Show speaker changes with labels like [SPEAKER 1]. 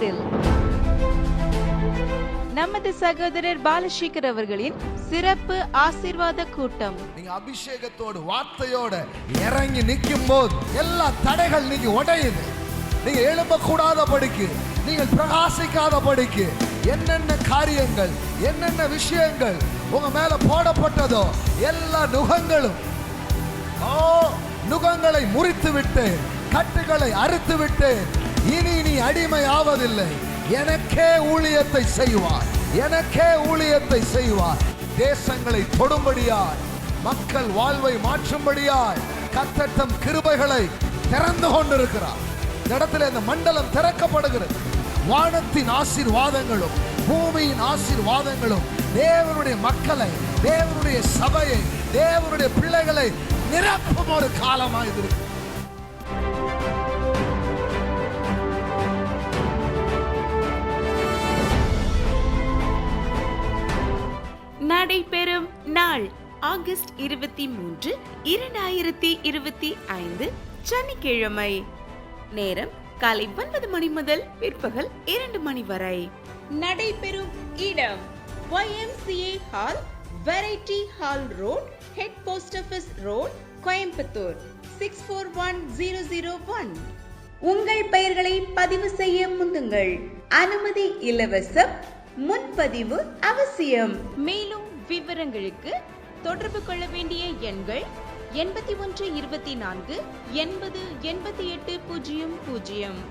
[SPEAKER 1] திருப்பூரில் நமது சகோதரர் பாலசேகர் அவர்களின் சிறப்பு ஆசீர்வாத கூட்டம்.
[SPEAKER 2] நீங்க அபிஷேகத்தோடு வார்த்தையோட இறங்கி நிற்கும் போது எல்லா தடைகள் நீங்க உடையுது. நீங்க எழும்ப கூடாத படிக்கு நீங்கள் பிரகாசிக்காத படிக்கு என்னென்ன காரியங்கள் என்னென்ன விஷயங்கள் உங்க மேல போடப்பட்டதோ எல்லா நுகங்களும் ஓ நுகங்களை முறித்து விட்டு கட்டுகளை அறுத்து விட்டு இனி நீ அடிமை ஆவதில்லை எனக்கே ஊழியத்தை செய்வார் எனக்கே ஊழியத்தை செய்வார் தேசங்களை தொடும்படியாய். மக்கள் வாழ்வை மாற்றும்படியாய். கத்தட்டம் கிருபைகளை திறந்து கொண்டிருக்கிறார். இந்த இடத்துல இந்த மண்டலம் திறக்கப்படுகிறது. வானத்தின் ஆசீர்வாதங்களும் பூமியின் ஆசீர்வாதங்களும் தேவனுடைய மக்களை தேவனுடைய சபையை தேவனுடைய பிள்ளைகளை நிரப்பும் ஒரு காலமாக இது இருக்கு.
[SPEAKER 3] நடைபெறும் நாள் ஆகஸ்ட் இருபத்தி மூன்று இரண்டாயிரத்தி இருபத்தி ஐந்து சனிக்கிழமை. நேரம் காலை ஒன்பது மணி முதல் பிற்பகல் இரண்டு மணி வரை. நடைபெறும் இடம் YMCA hall variety hall road head post office road Coimbatore six four one zero zero one உங்கள் பெயர்களை பதிவு செய்ய முந்துங்கள். அனுமதி இலவசம் முன்பதிவு அவசியம். மேலும் விவரங்களுக்கு தொடர்பு கொள்ள வேண்டிய எண்கள் எண்பத்தி ஒன்று இருபத்தி நான்கு எண்பது எண்பத்தி எட்டு பூஜ்ஜியம் பூஜ்ஜியம்.